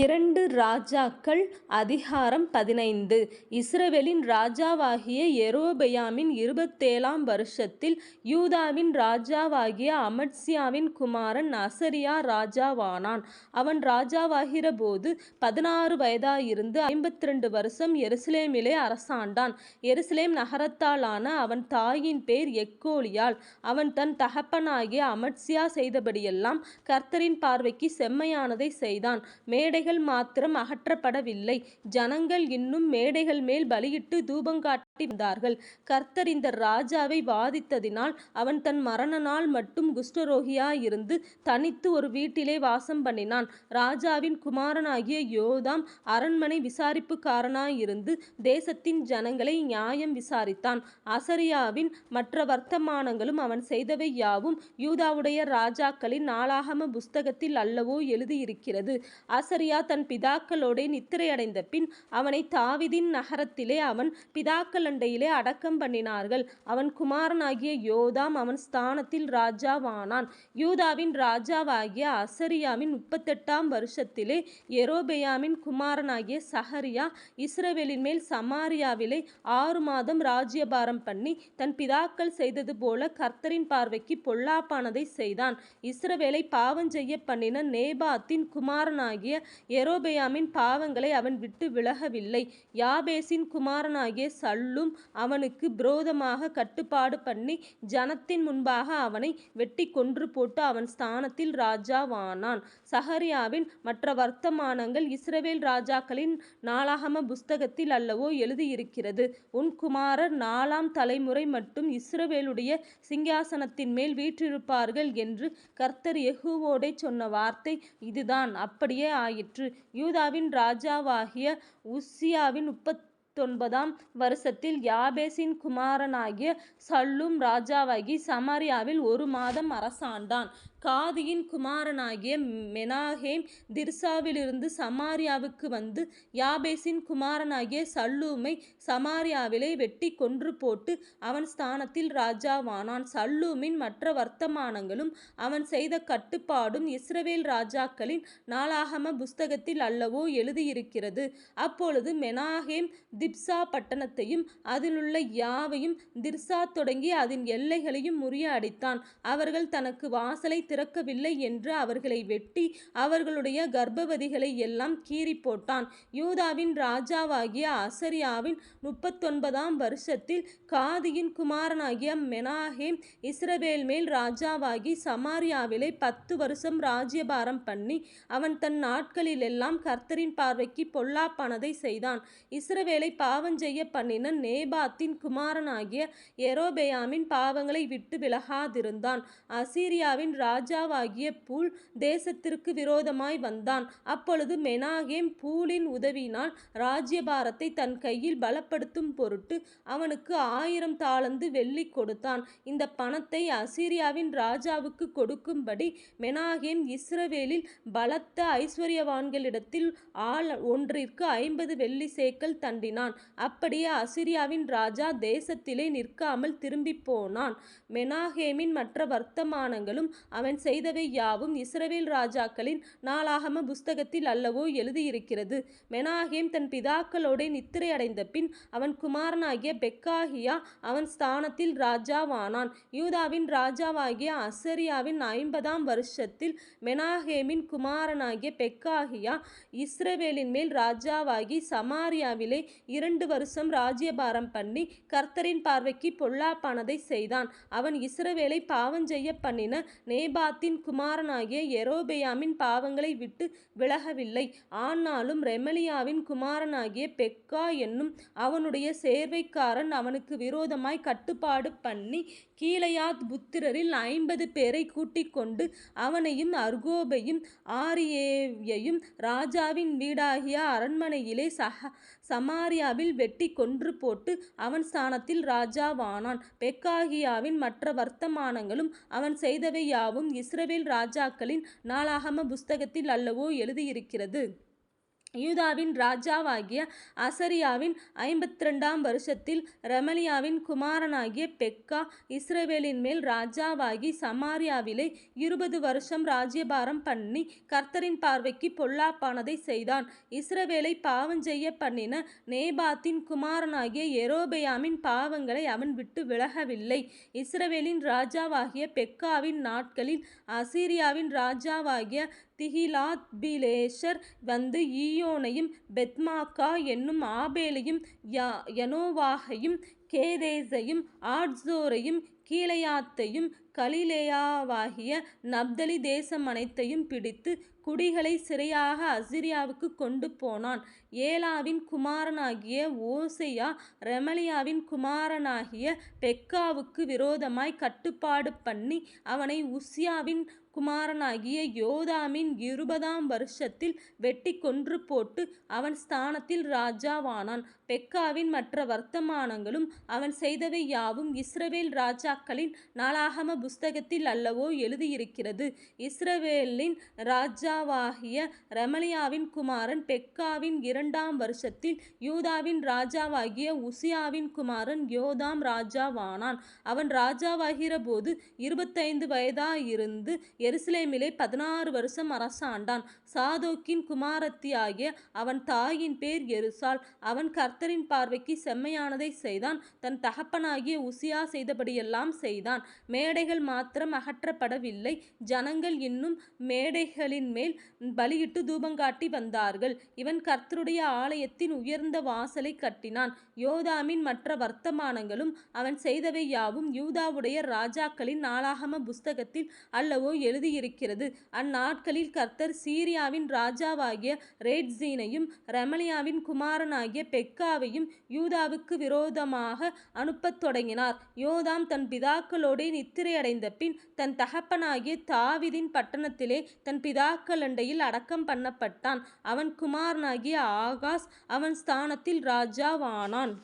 இரண்டு ராஜாக்கள் அதிகாரம் பதினைந்து இஸ்ரவேலின் ராஜாவாகிய எரோபெயாமின் இருபத்தேழாம் வருஷத்தில் யூதாவின் ராஜாவாகிய அமட்சியாவின் குமாரன் அசரியா ராஜாவானான். அவன் ராஜாவாகிற போது பதினாறு வயதாயிருந்து ஐம்பத்திரண்டு வருஷம் எருசலேமிலே அரசாண்டான். எருசலேம் நகரத்தாலான அவன் தாயின் பேர் எக்கோலியாள். அவன் தன் தகப்பனாகிய அமத்சியா செய்தபடியெல்லாம் கர்த்தரின் பார்வைக்கு செம்மையானதை செய்தான். மேடை மேடைகள் மாத்திரம் அகற்றப்படவில்லை ஜனங்கள் இன்னும் மேடைகள் மேல் பலியிட்டு தூபங்காட்டி வந்தார்கள். கர்த்தர் இந்த ராஜாவை வாதித்ததினால் அவன் தன் மரணநாள் மட்டும் குஷ்டரோகியாயிருந்து தனித்து ஒரு வீட்டிலே வாசம் பண்ணினான் ராஜாவின் குமாரனாகிய யோதாம் அரண்மனை விசாரிப்புக்காரனாயிருந்து தேசத்தின் ஜனங்களை நியாயம் விசாரித்தான். அசரியாவின் மற்ற வர்த்தமானங்களும் அவன் செய்தவை யாவும் யூதாவுடைய ராஜாக்களின் நாளாகம புஸ்தகத்தில் அல்லவோ எழுதியிருக்கிறது. சகரியா தன் பிதாக்களோடே நித்திரையடைந்தபின் அவனை தாவிதின் நகரத்திலே அவன் பிதாக்களண்டையிலே அடக்கம் பண்ணினார்கள். அவன் குமாரனாகிய யோதாம் அவன் ஸ்தானத்தில் ராஜாவானான். யூதாவின் ராஜாவாகிய அசரியாவின் முப்பத்தெட்டாம் வருஷத்திலே எரோபெயாமின் குமாரனாகிய சஹரியா இஸ்ரவேலின் மேல் சமாரியாவிலே ஆறு மாதம் ராஜ்யபாரம் பண்ணி தன் பிதாக்கள் செய்தது போல கர்த்தரின் பார்வைக்கு பொல்லாப்பானதை செய்தான். இஸ்ரவேலை பாவம் செய்ய பண்ணின நேபாத்தின் குமாரனாகிய யெரொபெயாமின் பாவங்களை அவன் விட்டு விலகவில்லை. யாபேசின் குமாரனாகிய சல்லும் அவனுக்கு புரோதமாக கட்டுப்பாடு பண்ணி ஜனத்தின் முன்பாக அவனை வெட்டி கொன்று போட்டு அவன் ஸ்தானத்தில் ராஜாவானான். சஹரியாவின் மற்ற வர்த்தமானங்கள் இஸ்ரவேல் ராஜாக்களின் நாளாகம புஸ்தகத்தில் அல்லவோ எழுதியிருக்கிறது. உன் குமாரர் நாலாம் தலைமுறை மட்டும் இஸ்ரவேலுடைய சிங்காசனத்தின்மேல் வீற்றிருப்பார்கள் என்று கர்த்தர் யெகூவோடே சொன்ன வார்த்தை இதுதான் அப்படியே ஆயிற்று. யூதாவின் ராஜாவாகிய உசியாவின் முப்பத்தொன்பதாம் வருஷத்தில் யாபேசின் குமாரனாகிய சல்லூம் ராஜாவாகி சமாரியாவில் ஒரு மாதம் அரசாண்டான். காதியின் குமாரனாகிய மெனாஹேம் திர்சாவிலிருந்து சமாரியாவுக்கு வந்து யாபேசின் குமாரனாகிய சல்லூமை சமாரியாவிலே வெட்டிக் கொன்றுபோட்டு அவன் ஸ்தானத்தில் ராஜாவானான். சல்லூமின் மற்ற வர்த்தமானங்களும் அவன் செய்த கட்டுப்பாடும் இஸ்ரவேல் ராஜாக்களின் நாளாகம புஸ்தகத்தில் அல்லவோ எழுதியிருக்கிறது. அப்பொழுது மெனாஹேம் திப்சா பட்டணத்தையும் அதிலுள்ள யாவையும் திர்சா தொடங்கி அதன் எல்லைகளையும் முறியடித்தான். அவர்கள் தனக்கு வாசலை திறக்கவில்லை என்று அவர்களை வெட்டி அவர்களுடைய கர்ப்பவதிகளை எல்லாம் கீறி போட்டான் யூதாவின் ராஜாவாகிய அசரியாவின் முப்பத்தொன்பதாம் வருஷத்தில் காதியின் குமாரனாகிய மெனாஹேம் இஸ்ரவேல் மேல் ராஜாவாகி சமாரியாவிலே பத்து வருஷம் ராஜ்யபாரம் பண்ணி அவன் தன் நாட்களிலெல்லாம் கர்த்தரின் பார்வைக்கு பொல்லாப்பானதை செய்தான். இஸ்ரவேலை பாவம் செய்ய பண்ணின நேபாத்தின் குமாரனாகிய எரோபெயாமின் பாவங்களை விட்டு விலகாதிருந்தான். அசீரியாவின் ராஜாவாகிய பூல் தேசத்திற்கு விரோதமாய் வந்தான். அப்பொழுது மெனாகேம் பூலின் உதவியினால் ராஜ்யபாரத்தை தன் கையில் பலப்படுத்தும் பொருட்டு அவனுக்கு ஆயிரம் தாளந்து வெள்ளி கொடுத்தான். இந்த பணத்தை அசீரியாவின் ராஜாவுக்கு கொடுக்கும்படி மெனாகேம் இஸ்ரவேலில் பலத்த ஐஸ்வர்யவான்களிடத்தில் ஆள் ஒன்றிற்கு ஐம்பது வெள்ளி சேக்கல் தண்டினான். அப்படியே அசிரியாவின் ராஜா தேசத்திலே நிற்காமல் திரும்பிப்போனான். மெனாகேமின் மற்ற வர்த்தமானங்களும் அவன் செய்தவை யாவும் இஸ்ரவேல் ராஜாக்களின் நாளாகம புஸ்தகத்தில் அல்லவோ எழுதியிருக்கிறது. மெனாகேம் தன் பிதாக்களோடே நித்திரையடைந்தபின் அவன் குமாரனாகிய பெக்காகியா அவன் ஸ்தானத்தில் ராஜாவானான். யூதாவின் ராஜாவாகிய அசரியாவின் ஐம்பதாம் வருஷத்தில் மெனாகேமின் குமாரனாகிய பெக்காகியா இஸ்ரவேலின்மேல் ராஜாவாகி சமாரியாவிலே இரண்டு வருஷம் ராஜ்யபாரம் பண்ணி கர்த்தரின் பார்வைக்கு பொல்லாப்பானதைச் செய்தான். அவன் இஸ்ரவேலை பாவம் செய்ய பண்ணின நேபாத்தின் குமாரனாகிய யெரொபெயாமின் பாவங்களை விட்டு விலகவில்லை. ஆனாலும் ரெமலியாவின் குமாரனாகிய பெக்கா என்னும் அவனுடைய சேர்வைக்காரன் அவனுக்கு விரோதமாய் கட்டுப்பாடு பண்ணி கீலேயாத் புத்திரரில் ஐம்பது பேரைக் கூட்டிக்கொண்டு அவனையும் அர்கோபையும் ஆரியேயையும் ராஜாவின் வீடாகிய அரண்மனையிலே சமாரியாவில் வெட்டிக் கொன்றுபோட்டு அவன் ஸ்தானத்தில் ராஜாவானான். பெக்காகியாவின் மற்ற வர்த்தமானங்களும் அவன் செய்தவை யாவும் இஸ்ரவேல் ராஜாக்களின் நாளாகம புஸ்தகத்தில் அல்லவோ எழுதியிருக்கிறது. யூதாவின் ராஜாவாகிய அசரியாவின் ஐம்பத்திரண்டாம் வருஷத்தில் ரெமலியாவின் குமாரனாகிய பெக்கா இஸ்ரவேலின் மேல் ராஜாவாகி சமாரியாவிலே இருபது வருஷம் ராஜ்யபாரம் பண்ணி கர்த்தரின் பார்வைக்கு பொல்லாப்பானதை செய்தான். இஸ்ரவேலை பாவஞ்செய்ய பண்ணின நேபாத்தின் குமாரனாகிய எரோபெயாமின் பாவங்களை அவன் விட்டு விலகவில்லை. இஸ்ரவேலின் ராஜாவாகிய பெக்காவின் நாட்களில் அசீரியாவின் ராஜாவாகிய திகிலாத்பிலேசர் வந்து ஈயோனையும் பெத்மாக்கா என்னும் ஆபேலையும் யனோவாகையும் கேதேசையும் ஆட்சோரையும் கீழையாத்தையும் கலிலேயாவாகிய நப்தலி தேசம் அனைத்தையும் பிடித்து குடிகளை சிறையாக அசிரியாவுக்கு கொண்டு போனான். ஏலாவின் குமாரனாகிய ஓசையா ரெமலியாவின் குமாரனாகிய பெக்காவுக்கு விரோதமாய் கட்டுப்பாடு பண்ணி அவனை உசியாவின் குமாரனாகிய யோதாமின் இருபதாம் வருஷத்தில் வெட்டி கொன்று போட்டு அவன் ஸ்தானத்தில் ராஜாவானான். பெக்காவின் மற்ற வர்த்தமானங்களும் அவன் செய்தவை யாவும் இஸ்ரவேல் ராஜாக்களின் நாளாகம புஸ்தகத்தில் அல்லவோ எழுதியிருக்கிறது. இஸ்ரவேலின் ராஜாவாகிய ரெமலியாவின் குமாரன் பெக்காவின் இரண்டாம் வருஷத்தில் யூதாவின் ராஜாவாகிய உசியாவின் குமாரன் யோதாம் ராஜாவானான். அவன் ராஜாவாகிற போது இருபத்தைந்து வயதாயிருந்து எருசலேமிலே பதினாறு வருஷம் அரசாண்டான். சாதோக்கின் குமாரத்தி ஆகிய அவன் தாயின் பேர் எருசால் அவன் கர்த்தரின் பார்வைக்கு செம்மையானதை செய்தான். தன் தகப்பனாகிய உசியா செய்தபடியெல்லாம் செய்தான். மேடைகள் மாத்திரம் அகற்றப்படவில்லை. ஜனங்கள் இன்னும் மேடைகளின் மேல் பலியிட்டு தூபங்காட்டி வந்தார்கள். இவன் கர்த்தருடைய ஆலயத்தின் உயர்ந்த வாசலை கட்டினான். யோதாமின் மற்ற வர்த்தமானங்களும் அவன் செய்தவை யாவும் யூதாவுடைய ராஜாக்களின் நாளாகம புஸ்தகத்தில் அல்லவோ எழுதியிருக்கிறது. அந்நாட்களில் கர்த்தர் சீரியாவின் ராஜாவாகிய ரேட்ஸீனையும் ரமலியாவின் குமாரனாகிய பெக்காவையும் யூதாவுக்கு விரோதமாக அனுப்பத் தொடங்கினார். யோதாம் தன் பிதாக்களோடே நித்திரையடைந்த பின் தன் தகப்பனாகிய தாவிதின் பட்டணத்திலே தன் பிதாக்களண்டையில் அடக்கம் பண்ணப்பட்டான். அவன் குமாரனாகிய ஆகாஷ் அவன் ஸ்தானத்தில் ராஜாவானான்.